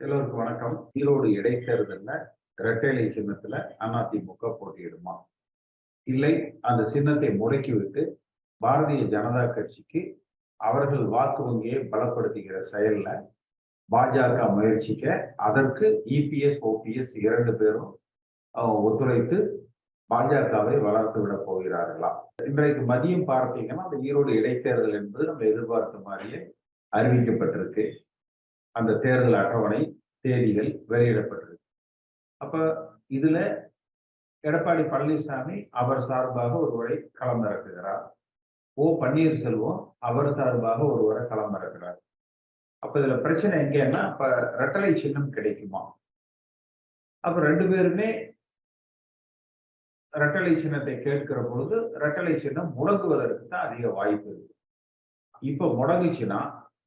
எல்லோருக்கும் வணக்கம். ஈரோடு இடைத்தேர்தலில் இரட்டைலை சின்னத்துல அதிமுக போட்டியிடுமா? இல்லை அந்த சின்னத்தை முடக்கிவிட்டு பாரதிய ஜனதா கட்சிக்கு அவர்கள் வாக்கு வங்கியை பலப்படுத்துகிற செயல்ல பாஜக முயற்சிக்க அதற்கு இபிஎஸ் ஓபிஎஸ் இரண்டு பேரும் ஒத்துழைத்து பாஜகவை வளர்த்து விட போகிறார்களா? இன்றைக்கு மதியம் பார்த்தீங்கன்னா அந்த ஈரோடு இடைத்தேர்தல் என்பது நம்ம எதிர்பார்த்த மாதிரியே அறிவிக்கப்பட்டிருக்கு. அந்த தேர்தல் அட்டவணை தேதிகள் வெளியிடப்பட்டது. அப்ப இதுல எடப்பாடி பழனிசாமி அவர் சார்பாக ஒருவரை களமிறக்குகிறார். ஓ பன்னீர்செல்வம் அவர் சார்பாக ஒருவரை களமிறக்கிறார் அப்ப இதுல பிரச்சனை எங்கன்னா அப்ப ரெட்டலை சின்னம் கிடைக்குமா? அப்ப ரெண்டு பேருமே ரெட்டலை சின்னத்தை கேட்கிற பொழுது ரெட்டலை சின்னம் முடங்குவதற்கு தான் அதிக வாய்ப்பு இருக்கு. இப்ப முடங்குச்சுன்னா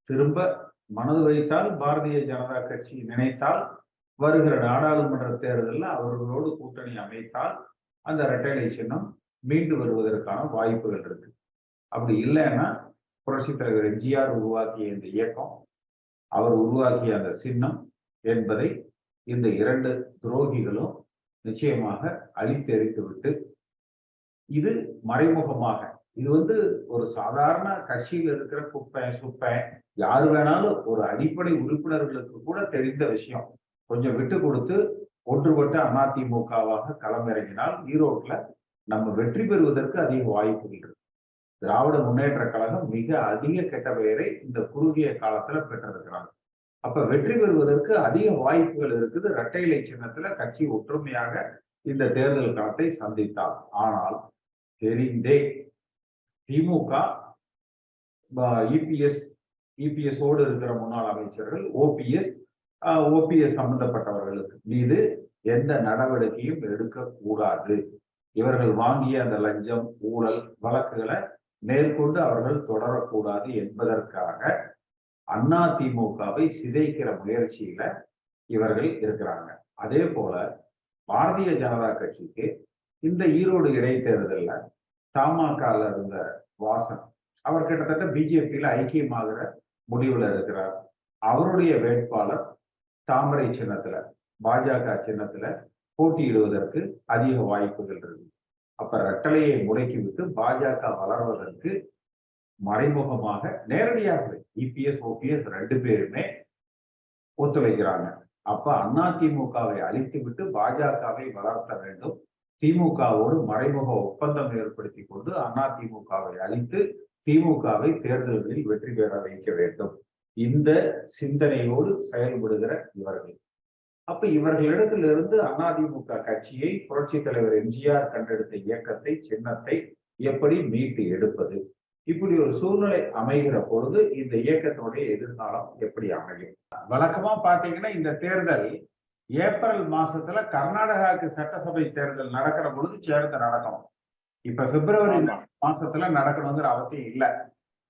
திரும்ப மனது வைத்தால் பாரதிய ஜனதா கட்சி நினைத்தால் வருகிற நாடாளுமன்ற தேர்தலில் அவர்களோடு கூட்டணி அமைத்தால் அந்த இரட்டைலை சின்னம் மீண்டு வருவதற்கான வாய்ப்புகள் இருக்கு. அப்படி இல்லைன்னா புரட்சித் தலைவர் எம்ஜிஆர் உருவாக்கிய இந்த இயக்கம் அவர் உருவாக்கிய அந்த சின்னம் என்பதை இந்த இரண்டு துரோகிகளும் நிச்சயமாக அழித்தெறித்து விட்டு இது மறைமுகமாக இது வந்து ஒரு சாதாரண கட்சியில் இருக்கிற குப்பை சுப்பை யாரு வேணாலும் ஒரு அடிப்படை உறுப்பினர்களுக்கு கூட தெரிந்த விஷயம். கொஞ்சம் விட்டு கொடுத்து ஒன்றுபட்ட அதிமுகவாக களமிறங்கினால் ஈரோட்டில் நம்ம வெற்றி பெறுவதற்கு அதிக வாய்ப்புகள் இருக்கு திராவிட முன்னேற்ற கழகம் மிக அதிக கெட்ட பெயரை இந்த குறுகிய காலத்துல பெற்றிருக்கிறாங்க. அப்ப வெற்றி பெறுவதற்கு அதிக வாய்ப்புகள் இருக்குது. இரட்டை இலை சின்னத்துல கட்சி ஒற்றுமையாக இந்த தேர்தல் களத்தை சந்தித்தார் ஆனால் தெரிந்தே திமுக இபிஎஸ் இபிஎஸ் இருக்கிற முன்னாள் அமைச்சர்கள் ஓபிஎஸ் ஓபிஎஸ் சம்பந்தப்பட்டவர்களுக்கு மீது எந்த நடவடிக்கையும் எடுக்கக்கூடாது. இவர்கள் வாங்கிய அந்த லஞ்சம் ஊழல் வழக்குகளை மேற்கொண்டு அவர்கள் தொடரக்கூடாது என்பதற்காக அண்ணா திமுகவை சிதைக்கிற முயற்சியில இவர்கள் இருக்கிறாங்க. அதே போல பாரதிய ஜனதா கட்சிக்கு இந்த ஈரோடு இடைத்தேர்தலில் தமாகால இருந்த வாசன் அவர் கிட்டத்தட்ட பிஜேபியில ஐக்கியமாகிற முடிவுல இருக்கிறார். அவருடைய வேட்பாளர் தாமரை சின்னத்துல பாஜக சின்னத்துல போட்டியிடுவதற்கு அதிக வாய்ப்புகள் இருக்கு. அப்ப ரெட்டலையை முடக்கி விட்டு பாஜக வளர்வதற்கு மறைமுகமாக நேரடியாக இபிஎஸ் ஓபிஎஸ் ரெண்டு பேருமே ஒத்துழைக்கிறாங்க. அப்ப அண்ணா திமுகவை அழித்து விட்டு பாஜகவை வளர்த்த வேண்டும் திமுகவோடு மறைமுக ஒப்பந்தம் ஏற்படுத்தி கொண்டு அண்ணா திமுகவை அழித்து திமுகவை தேர்தல்களில் வெற்றி பெற வைக்க வேண்டும். இந்த சிந்தனையோடு செயல்படுகிற இவர்கள். அப்ப இவர்களிடத்திலிருந்து அதிமுக கட்சியை புரட்சி தலைவர் எம்ஜிஆர் கண்டெடுத்த இயக்கத்தை சின்னத்தை எப்படி மீட்டு எடுப்பது? இப்படி ஒரு சூழ்நிலை அமைகிற பொழுது இந்த இயக்கத்தினுடைய எதிர்காலம் எப்படி அமையும்? வழக்கமா பாத்தீங்கன்னா இந்த தேர்தல் ஏப்ரல் மாசத்துல கர்நாடகாவுக்கு சட்டசபை தேர்தல் நடக்கிற பொழுது சேர்ந்து நடக்கணும். இப்ப பிப்ரவரி. மாசத்துல நடக்கணுங்கிற அவசியம் இல்லை.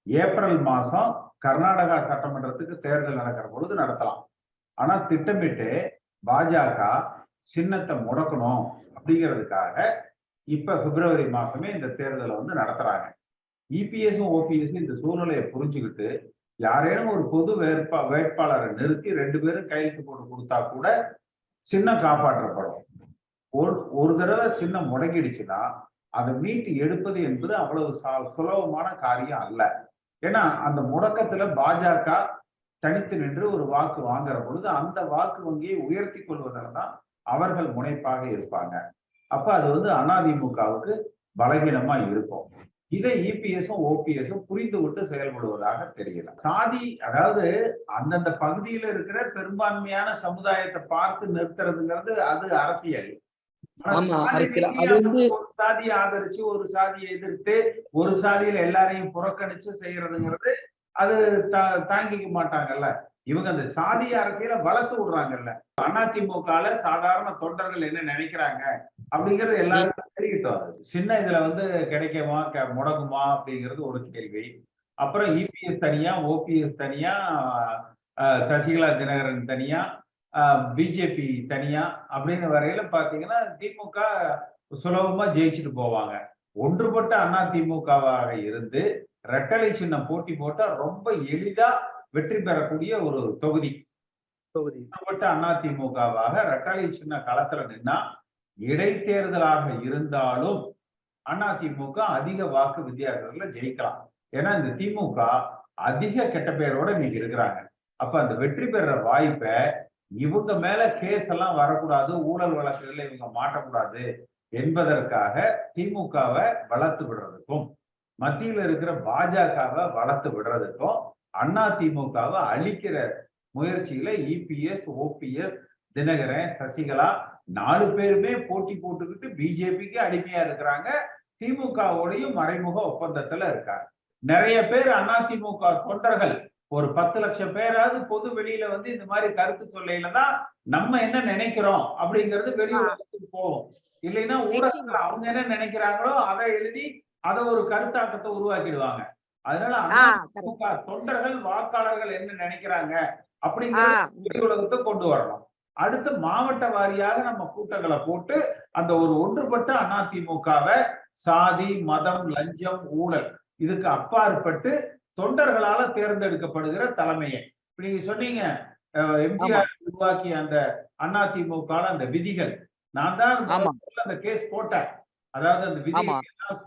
ஏப்ரல் மாசம் கர்நாடகா சட்டமன்றத்துக்கு தேர்தல் நடக்கிற பொழுது நடத்தலாம். ஆனா திட்டமிட்டு பாஜக சின்னத்தை முடக்கணும் அப்படிங்கிறதுக்காக இப்ப பிப்ரவரி மாசமே இந்த தேர்தலை வந்து நடத்துறாங்க. இபிஎஸும் ஓபிஎஸும் இந்த சூழ்நிலையை புரிஞ்சுக்கிட்டு யாரேனும் ஒரு பொது வேட்பா வேட்பாளரை நிறுத்தி ரெண்டு பேரும் கையெழுத்து போட்டு கொடுத்தா கூட சின்னம் காப்பாற்றப்படும் ஒரு ஒரு தடவை சின்னம் முடங்கிடுச்சுன்னா அதை மீட்டு எடுப்பது என்பது அவ்வளவு சுலபமான காரியம் அல்ல. ஏன்னா அந்த முடக்கத்துல பாஜக தனித்து நின்று ஒரு வாக்கு வாங்குற பொழுது அந்த வாக்கு வங்கியை உயர்த்தி கொள்வதில் தான் அவர்கள் முனைப்பாக இருப்பாங்க. அப்ப அது வந்து அதிமுகவுக்கு பலகீனமா இருக்கும். இதை இபிஎஸும் ஓபிஎஸும் புரிந்து விட்டு செயல்படுவதாக தெரியல சாதி அதாவது அந்தந்த பகுதியில இருக்கிற பெரும்பான்மையான சமுதாயத்தை பார்த்து நிறுத்துறதுங்கிறது அது அரசியல். ஒரு சாதியை ஆதரிச்சு ஒரு சாதியை எதிர்த்து ஒரு சாதியில எல்லாரையும் புறக்கணிச்சு செய்யறதுங்கிறது அது தாங்கிக்க மாட்டாங்கல்ல. இவங்க அந்த சாதிய அரசியலை வளர்த்து விடுறாங்கல்ல. அதிமுகல சாதாரண தொண்டர்கள் என்ன நினைக்கிறாங்க அப்படிங்கறது எல்லாருக்கும் தெரியட்டும் சின்ன இதுல வந்து கிடைக்குமா முடங்குமா அப்படிங்கிறது ஒரு கேள்வி. அப்புறம் இபிஎஸ் தனியா ஓபிஎஸ் தனியா அஹ், சசிகலா தினகரன் தனியா பிஜேபி தனியா அப்படின்னு வரையில பாத்தீங்கன்னா திமுக சுலபமா ஜெயிச்சுட்டு போவாங்க. ஒன்றுபட்ட அண்ணா இருந்து ரெட்டலை சின்னம் போட்டி போட்டா ரொம்ப எளிதா வெற்றி பெறக்கூடிய ஒரு தொகுதி. தொகுதி. அதிமுகவாக ரெட்டாளி சின்ன களத்துல நின்னா இடைத்தேர்தலாக இருந்தாலும் அதிமுக அதிக வாக்கு வித்தியாசத்துல ஜெயிக்கலாம். ஏன்னா இந்த திமுக அதிக கெட்ட பேரோட இன்னைக்கு இருக்கிறாங்க. அப்ப அந்த வெற்றி பெற வாய்ப்பை இவங்க மேல கேஸ் எல்லாம் வரக்கூடாது ஊழல் வழக்குகள்ல இவங்க மாட்டக்கூடாது என்பதற்காக திமுகவை வளர்த்து விடுறதுக்கும் மத்தியில இருக்கிற பாஜகவை வளர்த்து விடுறதுக்கும் அண்ணா திமுகவை அழிக்கிற முயற்சியில இபிஎஸ் ஓபிஎஸ் தினகரன் சசிகலா நாலு பேருமே போட்டி போட்டுக்கிட்டு பிஜேபிக்கு அடிமையா இருக்கிறாங்க. திமுகவோடையும் மறைமுக ஒப்பந்தத்துல இருக்காங்க. நிறைய பேர் அதிமுக தொண்டர்கள். ஒரு பத்து லட்சம் பேராவது பொது வெளியில வந்து இந்த மாதிரி கருத்து சொல்லையில தான் நம்ம என்ன நினைக்கிறோம் அப்படிங்கிறது வெளி உலகத்துக்கு போகும் இல்லைன்னா ஊடகத்துல அவங்க என்ன நினைக்கிறாங்களோ அதை எழுதி அதை ஒரு கருத்தாக்கத்தை உருவாக்கிடுவாங்க. அதனால தொண்டர்கள் வாக்காளர்கள் என்ன நினைக்கிறாங்க வெளி உலகத்தை கொண்டு வரணும். அடுத்து மாவட்ட வாரியாக நம்ம கூட்டங்களை போட்டு அந்த ஒரு ஒன்றுபட்ட அதிமுகவை சாதி மதம் லஞ்சம் ஊழல் இதுக்கு அப்பாற்பட்டு தொண்டர்களால தேர்ந்தெடுக்கப்படுகிற தலைமையை. இப்ப நீங்க சொன்னீங்க எம்ஜிஆர் உருவாக்கிய அந்த அதிமுக அந்த விதிகள். நான் தான் அந்த கேஸ் போட்டேன். அதாவது அந்த. விதிகளை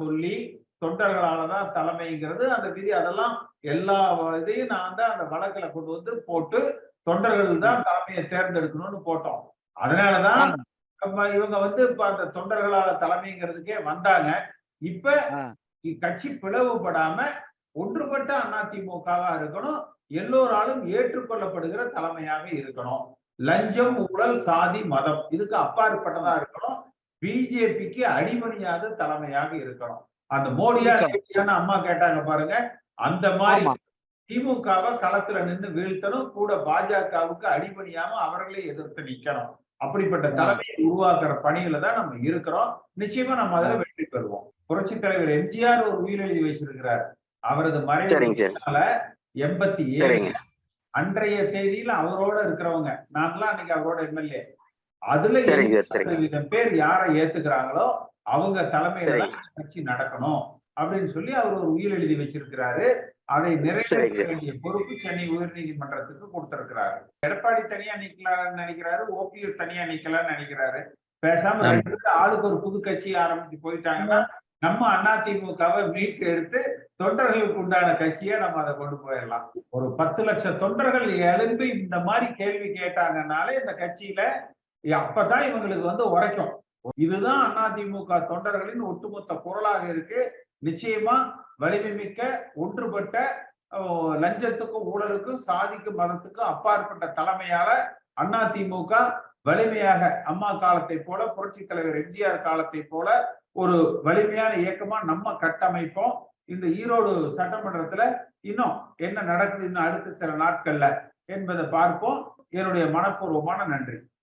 சொல்லி தொண்டர்களாலதான் தலைமைங்கிறது அந்த விதி அதெல்லாம் எல்லா இதையும் நான் தான் அந்த வழக்குல கொண்டு வந்து போட்டு தொண்டர்கள் தான் தலைமையை தேர்ந்தெடுக்கணும்னு போட்டோம். அதனாலதான் இவங்க வந்து இப்ப அந்த தொண்டர்களால தலைமைங்கிறதுக்கே வந்தாங்க. இப்ப கட்சி பிளவுபடாம ஒன்றுபட்ட அதிமுகவா இருக்கணும் எல்லோராலும் ஏற்றுக்கொள்ளப்படுகிற தலைமையாக இருக்கணும். லஞ்சம் ஊழல் சாதி மதம் இதுக்கு அப்பாற்பட்டதா இருக்கணும். பிஜேபிக்கு அடிமணியாத தலைமையாக இருக்கணும். அந்த மோடியா அம்மா கேட்டாங்க பாருங்க அந்த மாதிரி. திமுகவை களத்துல நின்று வீழ்த்தணும் கூட பாஜகவுக்கு அடிபணியாம அவர்களே எதிர்த்து நிக்கணும். அப்படிப்பட்ட. தலைமையை உருவாக்குற பணியில தான் நம்ம இருக்கிறோம். நிச்சயமா நம்ம அதுல வெற்றி பெறுவோம். புரட்சி தலைவர் எம்ஜிஆர் ஒரு உயிர் எழுதி வச்சிருக்கிறார். அவரது சரிங்க மறைவு சார் எண்பத்தி ஏழு அன்றைய தேதியில அவரோட இருக்கிறவங்க நான்லாம் அன்னைக்கு அவரோட எம்எல்ஏ. அதுல பேர் யாரை ஏத்துக்கிறாங்களோ அவங்க தலைமையில கட்சி நடக்கணும் அப்படின்னு சொல்லி அவர் ஒரு உயிர் எழுதி வச்சிருக்கிறாரு. அதை நிறைவேற்ற. வேண்டிய பொறுப்பு சென்னை உயர்நீதிமன்றத்துக்கு கொடுத்திருக்கிறாரு. எடப்பாடி தனியா நிக்கலாம்னு நினைக்கிறாரு ஓபிஎஸ் தனியா நிக்கலாம்னு நினைக்கிறாரு. பேசாம ஆளுக்கு ஒரு புது கட்சி ஆரம்பிச்சு போயிட்டாங்கன்னா நம்ம அதிமுகவை மீட்டு எடுத்து தொண்டர்களுக்கு உண்டான கட்சியை நம்ம அதை கொண்டு போயிடலாம். ஒரு பத்து லட்சம் தொண்டர்கள் எழுந்து இந்த மாதிரி கேள்வி கேட்டாங்கனாலே இந்த கட்சியில அப்பதான் இவங்களுக்கு வந்து உரைக்கும். இதுதான் அதிமுக தொண்டர்களின் ஒட்டுமொத்த குரலாக இருக்கு. நிச்சயமா வலிமை மிக்க ஒன்றுபட்ட லஞ்சத்துக்கும் ஊழலுக்கும் சாதிக்கும் மதத்துக்கும் அப்பாற்பட்ட தலைமையால அதிமுக வலிமையாக அம்மா காலத்தை போல புரட்சி தலைவர் எம்ஜிஆர் காலத்தை போல ஒரு வலிமையான இயக்கமா நம்ம கட்டமைப்போம். இந்த ஈரோடு சட்டமன்றத்துல இன்னும் என்ன நடக்குது இன்னும் அடுத்த சில நாட்கள்ல என்பதை பார்ப்போம். என்னுடைய மனப்பூர்வமான நன்றி.